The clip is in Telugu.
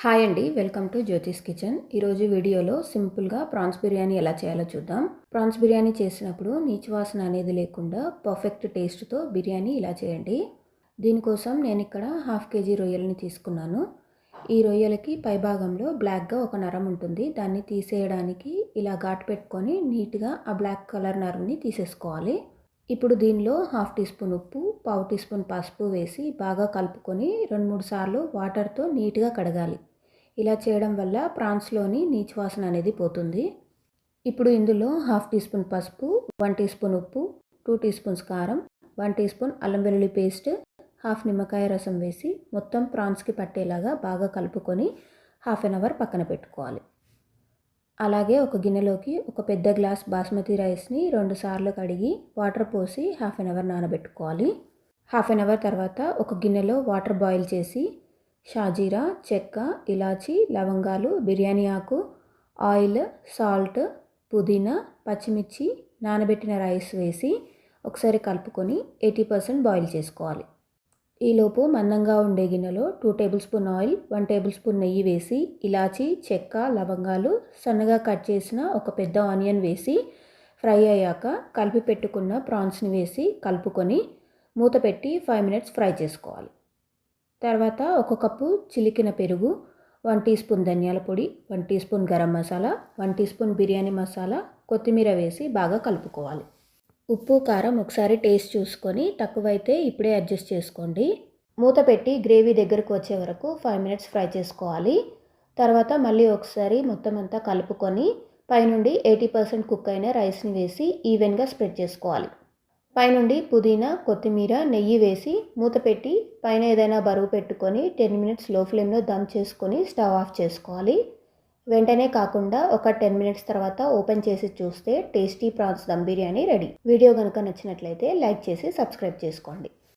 హాయ్ అండి వెల్కమ్ టు జ్యోతిష్ కిచెన్. ఈరోజు వీడియోలో సింపుల్గా ప్రాన్స్ బిర్యానీ ఎలా చేయాలో చూద్దాం. ప్రాన్స్ బిర్యానీ చేసినప్పుడు నీచు వాసన అనేది లేకుండా పర్ఫెక్ట్ టేస్ట్తో బిర్యానీ ఇలా చేయండి. దీనికోసం నేను ఇక్కడ హాఫ్ కేజీ రొయ్యలని తీసుకున్నాను. ఈ రొయ్యలకి పైభాగంలో బ్లాక్గా ఒక నరం ఉంటుంది. దాన్ని తీసేయడానికి ఇలా ఘాటు పెట్టుకొని నీట్గా ఆ బ్లాక్ కలర్ నరంని తీసేసుకోవాలి. ఇప్పుడు దీనిలో హాఫ్ టీ స్పూన్ ఉప్పు పావు టీ స్పూన్ పసుపు వేసి బాగా కలుపుకొని రెండు మూడు సార్లు వాటర్తో నీట్గా కడగాలి. ఇలా చేయడం వల్ల ప్రాన్స్లోని నీచు వాసన అనేది పోతుంది. ఇప్పుడు ఇందులో హాఫ్ టీ స్పూన్ పసుపు వన్ టీ స్పూన్ ఉప్పు టూ టీ స్పూన్స్ కారం వన్ టీ స్పూన్ అల్లం వెల్లుల్లి పేస్ట్ హాఫ్ నిమ్మకాయ రసం వేసి మొత్తం ప్రాన్స్కి పట్టేలాగా బాగా కలుపుకొని హాఫ్ అన్ అవర్ పక్కన పెట్టుకోవాలి. అలాగే ఒక గిన్నెలోకి ఒక పెద్ద గ్లాస్ బాస్మతి రైస్ని రెండు సార్లు కడిగి వాటర్ పోసి హాఫ్ అన్ అవర్ నానబెట్టుకోవాలి. హాఫ్ అన్ అవర్ తర్వాత ఒక గిన్నెలో వాటర్ బాయిల్ చేసి షాజీరా చెక్క ఇలాచి లవంగాలు బిర్యానీ ఆకు ఆయిల్ సాల్ట్ పుదీనా పచ్చిమిర్చి నానబెట్టిన రైస్ వేసి ఒకసారి కలుపుకొని ఎయిటీ పర్సెంట్ బాయిల్ చేసుకోవాలి. ఈలోపు మందంగా ఉండే గిన్నెలో two tablespoon oil one tablespoon నెయ్యి వేసి ఇలాచి చెక్క లవంగాలు సన్నగా కట్ చేసిన ఒక పెద్ద ఆనియన్ వేసి ఫ్రై అయ్యాక కలిపి పెట్టుకున్న ప్రాన్స్ని వేసి కలుపుకొని మూత పెట్టి ఫైవ్ మినిట్స్ ఫ్రై చేసుకోవాలి. తర్వాత ఒక కప్పు చిలికిన పెరుగు వన్ టీ స్పూన్ ధనియాల పొడి one teaspoon garam masala one teaspoon biryani masala కొత్తిమీర వేసి బాగా కలుపుకోవాలి. ఉప్పు కారం ఒకసారి టేస్ట్ చూసుకొని తక్కువైతే ఇప్పుడే అడ్జస్ట్ చేసుకోండి. మూత పెట్టి గ్రేవీ దగ్గరకు వచ్చే వరకు ఫైవ్ మినిట్స్ ఫ్రై చేసుకోవాలి. తర్వాత మళ్ళీ ఒకసారి మొత్తం అంతా కలుపుకొని పైనుండి ఎయిటీ పర్సెంట్ కుక్ అయిన రైస్ని వేసి ఈవెన్గా స్ప్రెడ్ చేసుకోవాలి. పైనుండి పుదీనా కొత్తిమీర నెయ్యి వేసి మూత పెట్టి పైన ఏదైనా బరువు పెట్టుకొని టెన్ మినిట్స్లో ఫ్లేమ్లో దమ్ చేసుకొని స్టవ్ ఆఫ్ చేసుకోవాలి. వెంటనే కాకుండా ఒక టెన్ మినిట్స్ తర్వాత ఓపెన్ చేసి చూస్తే tasty prawns dum biryani ready. Video కనుక నచ్చినట్లయితే లైక్ చేసి సబ్స్క్రైబ్ చేసుకోండి.